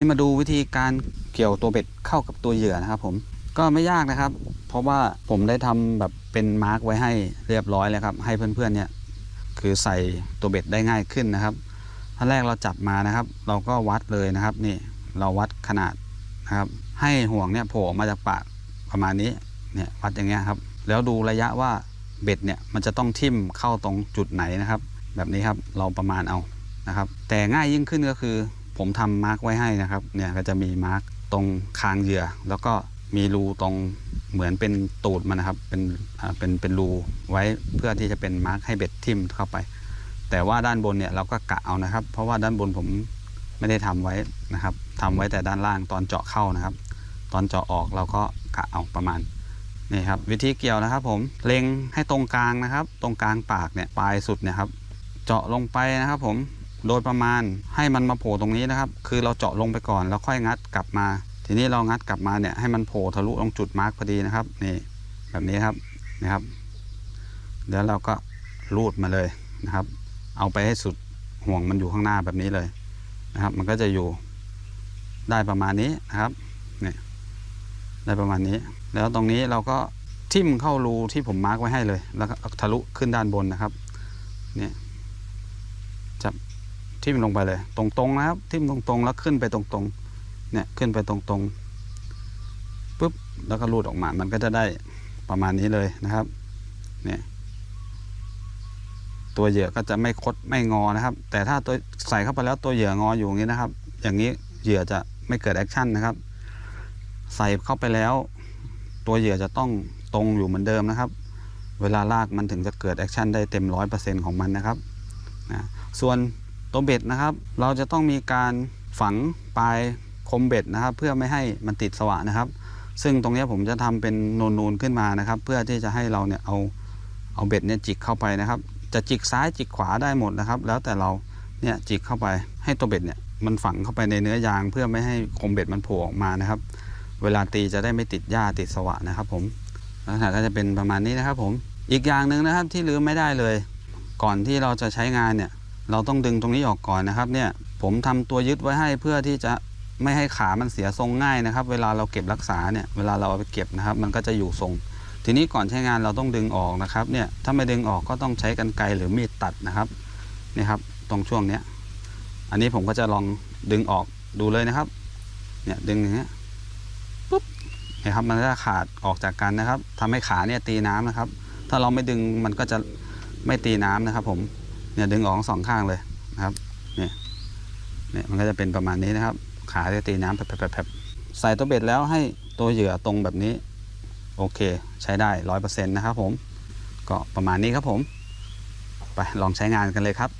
มาดูวิธีการเกี่ยวตัวเบ็ดเข้ากับตัวเหยื่อนะครับ ผมก็ไม่ยากนะครับ เพราะว่าผมได้ทำแบบเป็นมาร์กไว้ให้เรียบร้อยแล้วครับ ให้เพื่อนๆเนี่ยคือใส่ตัวเบ็ดได้ง่ายขึ้นนะครับขั้นแรกเราจับมานะครับ เราก็วัดเลยนะครับนี่เราวัดขนาดนะครับ ให้ห่วงเนี่ยโผล่มาจากปากประมาณนี้เนี่ยวัดอย่างเงี้ยครับ แล้วดูระยะว่าเบ็ดเนี่ยมันจะต้องทิ่มเข้าตรงจุดไหนนะครับ แบบนี้ครับเราประมาณเอานะครับ แต่ง่ายยิ่งขึ้นก็คือ ผมทำมาร์กไว้ให้นะครับ เนี่ยก็จะมีมาร์กตรงคางเหยื่อ แล้วก็มีรูตรงเหมือนเป็นตูดมันนะครับ เป็นเป็นเป็นรูไว้เพื่อที่จะเป็นมาร์กให้เบ็ดทิ่มเข้าไป แต่ว่าด้านบนเนี่ยเราก็กะเอานะครับ เพราะว่าด้านบนผมไม่ได้ทำไว้นะครับทำไว้แต่ด้านล่างตอนเจาะเข้านะครับ ตอนเจาะออกเราก็กะเอาประมาณนี่ครับวิธีเกี่ยวนะครับ ผมเล็งให้ตรงกลางนะครับ ตรงกลางปากเนี่ยปลายสุดเนี่ยครับ เจาะลงไปนะครับ ผม โดยประมาณให้มันมาโผล่ตรงนี้นะครับ คือเราเจาะลงไปก่อนแล้วค่อยงัดกลับมา ทีนี้เรางัดกลับมาเนี่ยให้มันโผล่ทะลุตรงจุดมาร์กพอดีนะครับนี่แบบนี้ครับนะครับ เดี๋ยวเราก็รูดมาเลยนะครับ เอาไปให้สุดห่วงมันอยู่ข้างหน้าแบบนี้เลยนะครับ มันก็จะอยู่ได้ประมาณนี้นะครับนี่ได้ประมาณนี้ แล้วตรงนี้เราก็ทิ่มเข้ารูที่ผมมาร์กไว้ให้เลย แล้วก็ทะลุขึ้นด้านบนนะครับเนี่ยจับ ทิ่มลงไปเลย ตรงๆนะครับ ทิ่มตรงๆ แล้วขึ้นไปตรงๆ เนี่ยขึ้นไปตรงๆปุ๊บแล้วก็รูดออกมา มันก็จะได้ประมาณนี้เลยนะครับ เนี่ยตัวเหยื่อก็จะไม่คดไม่งอนะครับ แต่ถ้าตัวใส่เข้าไปแล้วตัวเหยื่องออยู่อย่างนี้นะครับ อย่างนี้เหยื่อจะไม่เกิดแอคชั่นนะครับ ใส่เข้าไปแล้ว ตัวเหยื่อจะต้องตรงอยู่เหมือนเดิมนะครับ เวลาลากมันถึงจะเกิดแอคชั่นได้เต็มร้อยเปอร์เซ็นต์ของมันนะครับนะส่วน ตัวเบ็ดนะครับ เราจะต้องมีการฝังปลายคมเบ็ดนะครับ เพื่อไม่ให้มันติดสว่านนะครับ ซึ่งตรงนี้ผมจะทำเป็นนูนๆขึ้นมานะครับ เพื่อที่จะให้เราเนี่ยเอาเอาเบ็ดเนี่ยจิกเข้าไปนะครับ จะจิกซ้ายจิกขวาได้หมดนะครับ แล้วแต่เราเนี่ยจิกเข้าไปให้ตัวเบ็ดเนี่ยมันฝังเข้าไปในเนื้อยางเพื่อไม่ให้คมเบ็ดมันโผล่ออกมานะครับ เวลาตีจะได้ไม่ติดหญ้าติดสว่านนะครับ ผมลักษณะก็จะเป็นประมาณนี้นะครับ ผมอีกอย่างหนึ่งนะครับที่ลืมไม่ได้เลย ก่อนที่เราจะใช้งานเนี่ย เราต้องดึงตรงนี้ออกก่อนนะครับเนี่ยผมทำตัวยึดไว้ให้เพื่อที่จะไม่ให้ขามันเสียทรงง่ายนะครับ เวลาเราเก็บรักษาเนี่ยเวลาเราเอาไปเก็บนะครับ มันก็จะอยู่ทรง ทีนี้ก่อนใช้งานเราต้องดึงออกนะครับเนี่ยถ้าไม่ดึงออกก็ต้องใช้กันไกรหรือมีดตัดนะครับนี่ครับตรงช่วงเนี้ยอันนี้ผมก็จะลองดึงออกดูเลยนะครับเนี่ยดึงอย่างเงี้ยปุ๊บนี่ยครับมันจะขาดออกจากกันนะครับทำให้ขาเนี่ยตีน้ำนะครับ ถ้าเราไม่ดึงมันก็จะไม่ตีน้ำนะครับผม เนี่ยดึงออกทั้งสองข้างเลยนะครับเนี่ยเนี่ยมันก็จะเป็นประมาณนี้นะครับ ขาจะตีน้ำแผลบๆใส่ตัวเบ็ดแล้วให้ตัวเหยื่อตรงแบบนี้ โอเค ใช้ได้ร้อยเปอร์เซ็นต์นะครับผม ก็ประมาณนี้ครับผม ไปลองใช้งานกันเลยครับ